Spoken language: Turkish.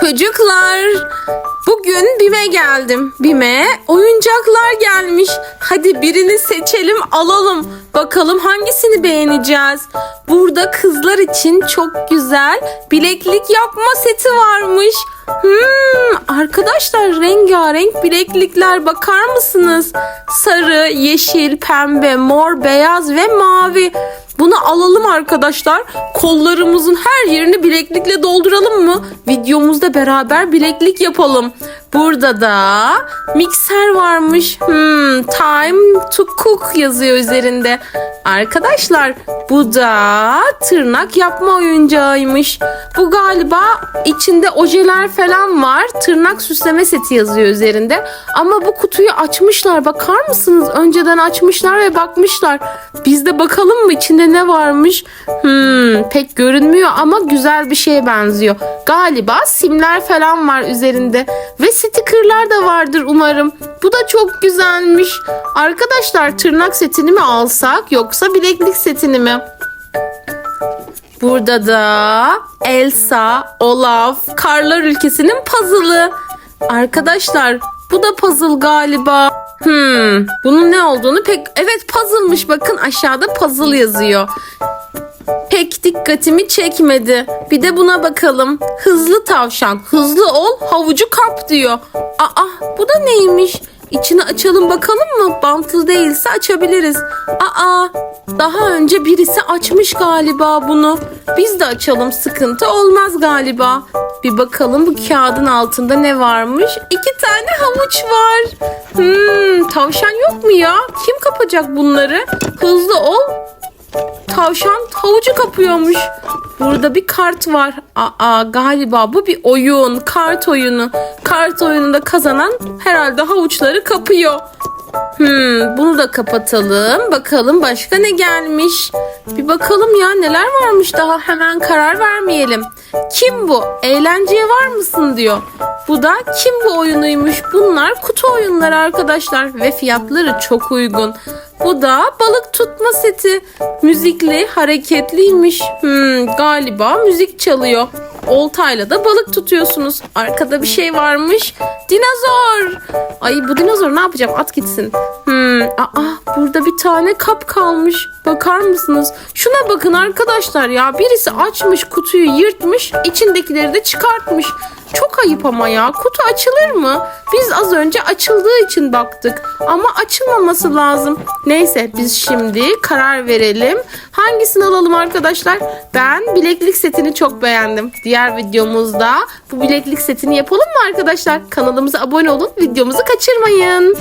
Çocuklar, bugün BİM'e geldim. BİM'e oyuncaklar gelmiş. Hadi birini seçelim, alalım. Bakalım hangisini beğeneceğiz. Burada kızlar için çok güzel bileklik yapma seti varmış. Hmm, arkadaşlar rengarenk bileklikler bakar mısınız? Sarı, yeşil, pembe, mor, beyaz ve mavi. Bunu alalım arkadaşlar. Kollarımızın her yerini bileklikle dolduralım mı? Videomuzda beraber bileklik yapalım. Burada da mikser varmış. Hmm, time to cook yazıyor üzerinde. Arkadaşlar bu da tırnak yapma oyuncağıymış. Bu galiba içinde ojeler falan var. Tırnak süsleme seti yazıyor üzerinde. Ama bu kutuyu açmışlar. Bakar mısınız? Önceden açmışlar ve bakmışlar. Biz de bakalım mı içinde ne varmış? Hmm, pek görünmüyor ama güzel bir şeye benziyor. Galiba simler falan var üzerinde. Ve stickerlar da vardır umarım. Bu da çok güzelmiş. Arkadaşlar tırnak setini mi alsak yoksa bileklik setini mi? Burada da Elsa, Olaf, Karlar Ülkesi'nin puzzle'ı. Arkadaşlar bu da puzzle galiba. Hmm, bunun ne olduğunu pek... Evet puzzle'mış bakın aşağıda puzzle yazıyor. Pek dikkatimi çekmedi. Bir de buna bakalım. Hızlı tavşan, hızlı ol, havucu kap diyor. Aa, bu da neymiş? İçini açalım bakalım mı? Bantlı değilse açabiliriz. Aa, daha önce birisi açmış galiba bunu. Biz de açalım sıkıntı olmaz galiba. Bir bakalım bu kağıdın altında ne varmış? İki tane havuç var. Hmm, tavşan yok mu ya? Kim kapacak bunları? Hızlı ol, Tavşan havucu kapıyormuş. Burada bir kart var. Aa galiba bu bir oyun. Kart oyunu. Kart oyununda kazanan herhalde havuçları kapıyor. Hmm, bunu da kapatalım. Bakalım başka ne gelmiş. Bir bakalım ya neler varmış daha hemen karar vermeyelim. Kim bu? Eğlenceye var mısın diyor. Bu da kim bu oyunuymuş. Bunlar kutu oyunları arkadaşlar ve fiyatları çok uygun. Bu da balık tutma seti. Müzikli, hareketliymiş. Hmm, galiba müzik çalıyor. Oltayla da balık tutuyorsunuz. Arkada bir şey varmış. Dinozor. Ay bu dinozor ne yapacağım? At gitsin. Hmm, aa burada bir tane kap kalmış. Bakar mısınız? Şuna bakın arkadaşlar ya. Birisi açmış kutuyu yırtmış. içindekileri de çıkartmış. Çok ayıp ama ya. Kutu açılır mı? Biz az önce açıldığı için baktık. Ama açılmaması lazım. Neyse biz şimdi karar verelim. Hangisini alalım arkadaşlar? Ben bileklik setini çok beğendim. Diğer videomuzda bu bileklik setini yapalım mı arkadaşlar? Kanalımıza abone olun. Videomuzu kaçırmayın.